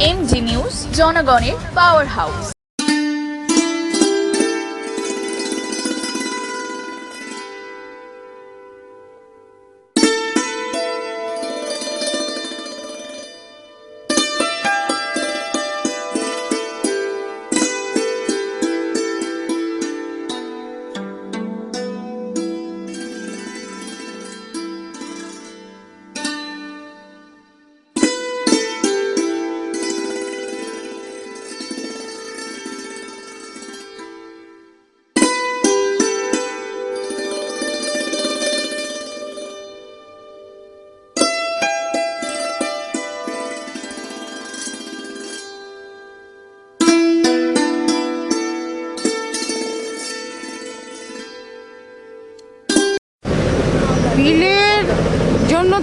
M G news জনগণের power house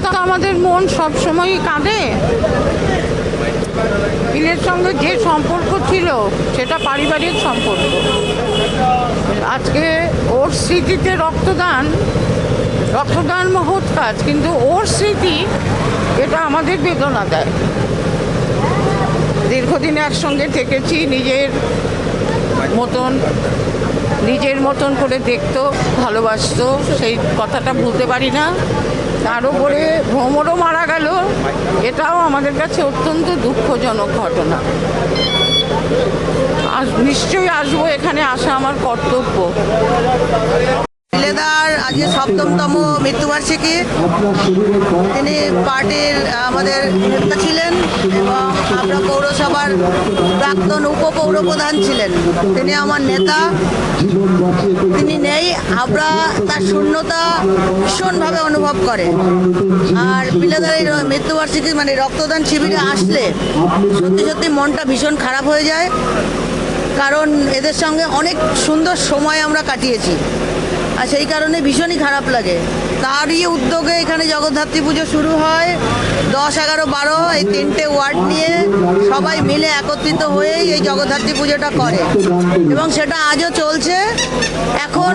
তো আমাদের মন সবসময়ই কাঁদে। বিলের সঙ্গে যে সম্পর্ক ছিল, সেটা পারিবারিক সম্পর্ক। আজকে ওর স্মৃতিতে রক্তদান রক্তদান মহৎ কাজ, কিন্তু ওর স্মৃতি এটা আমাদের বেদনা দেয়। দীর্ঘদিন একসঙ্গে থেকেছি, নিজের মতন নিজের মতন করে দেখতো, ভালোবাসতো, সেই কথাটা ভুলতে পারি না। তার উপরে ভ্রমরও মারা গেল। এটাও আমাদের কাছে অত্যন্ত দুঃখজনক ঘটনা। আজ নিশ্চয়ই আসব এখানে, আসা আমার কর্তব্য। আজকে সপ্তমতম মৃত্যুবার্ষিকী। তিনি পার্টির আমাদের নেতা ছিলেন এবং আমরা পৌরসভার প্রাক্তন উপপৌরপ্রধান ছিলেন। তিনি আমার নেতা। তিনি নেই, আমরা তার শূন্যতা ভীষণভাবে অনুভব করে। আর পিলেদার এই মৃত্যুবার্ষিকী মানে রক্তদান শিবিরে আসলে সত্যি সত্যি মনটা ভীষণ খারাপ হয়ে যায়। কারণ এদের সঙ্গে অনেক সুন্দর সময় আমরা কাটিয়েছি। আর সেই কারণে ভীষণই খারাপ লাগে। তারই উদ্যোগে এখানে জগদ্ধাত্রী পুজো শুরু হয়। দশ, এগারো, বারো এই তিনটে ওয়ার্ড নিয়ে সবাই মিলে একত্রিত হয়েই এই জগদ্ধাত্রী পুজোটা করে। এবং সেটা আজও চলছে। এখন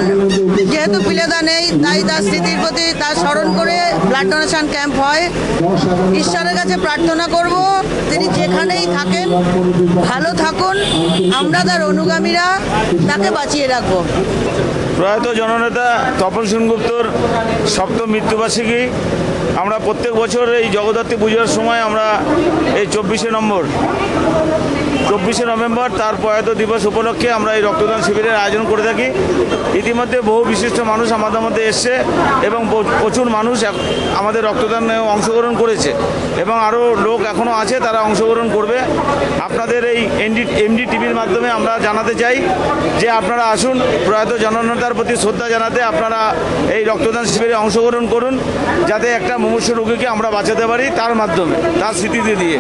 যেহেতু পিলেদা নেই, তাই তার স্মৃতির প্রতি তার স্মরণ করে ব্লাড ডোনেশন ক্যাম্প হয়। ঈশ্বরের কাছে প্রার্থনা করব, তিনি যেখানেই থাকেন, ভালো থাকুন। আমরা তার অনুগামীরা, তাকে বাঁচিয়ে রাখব। প্রয়াত জননেতা তপন সেনগুপ্তর সপ্তম মৃত্যুবার্ষিকী। আমরা প্রত্যেক বছর এই জগদ্ধাত্রী পুজোর সময় আমরা এই চব্বিশে নম্বর চব্বিশে নভেম্বর, তার প্রয়াত দিবস উপলক্ষে আমরা এই রক্তদান শিবিরের আয়োজন করে থাকি। ইতিমধ্যে বহু বিশিষ্ট মানুষ আমাদের মধ্যে এসছে এবং প্রচুর মানুষ আমাদের রক্তদানে অংশগ্রহণ করেছে এবং আরও লোক এখনও আছে, তারা অংশগ্রহণ করবে। আপনাদের এই এনডি, এমডি টিভির মাধ্যমে আমরা জানাতে চাই যে আপনারা আসুন, প্রয়াত জননেতার প্রতি শ্রদ্ধা জানাতে আপনারা এই রক্তদান শিবিরে অংশগ্রহণ করুন, যাতে একটা মুমূর্ষু রোগীকে আমরা বাঁচাতে পারি তার মাধ্যমে, তার স্মৃতিতে দিয়ে।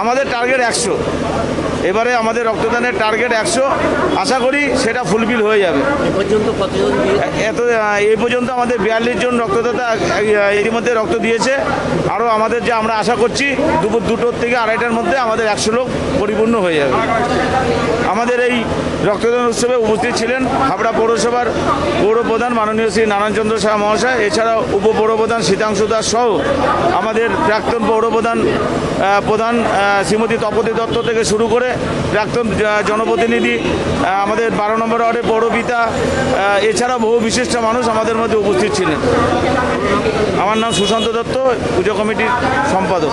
আমাদের টার্গেট একশো। এবারে আমাদের রক্তদানের টার্গেট একশো। আশা করি সেটা ফুলফিল হয়ে যাবে। এত এই পর্যন্ত আমাদের বিয়াল্লিশ জন রক্তদাতা এর মধ্যে রক্ত দিয়েছে। আরও আমাদের যে আমরা আশা করছি দুপুর দুটোর থেকে আড়াইটার মধ্যে আমাদের একশো লোক পরিপূর্ণ হয়ে যাবে। আমাদের এই রক্তদান উৎসবে উপস্থিত ছিলেন হাবড়া পৌরসভার পৌরপ্রধান মাননীয় শ্রী নারায়ণচন্দ্র শাহ মহাশয় এছাড়াও উপপৌরপ্রধান শীতাংশু দাস সহ আমাদের প্রাক্তন পৌরপ্রধান প্রধান শ্রীমতী তপতি দত্ত থেকে শুরু করে প্রাক্তন জনপ্রতিনিধি আমাদের বারো নম্বর ওয়ার্ডের পৌরপিতা আহ, এছাড়াও বহু বিশিষ্ট মানুষ আমাদের মধ্যে উপস্থিত ছিলেন। আমার নাম সুশান্ত দত্ত পুজো কমিটির সম্পাদক।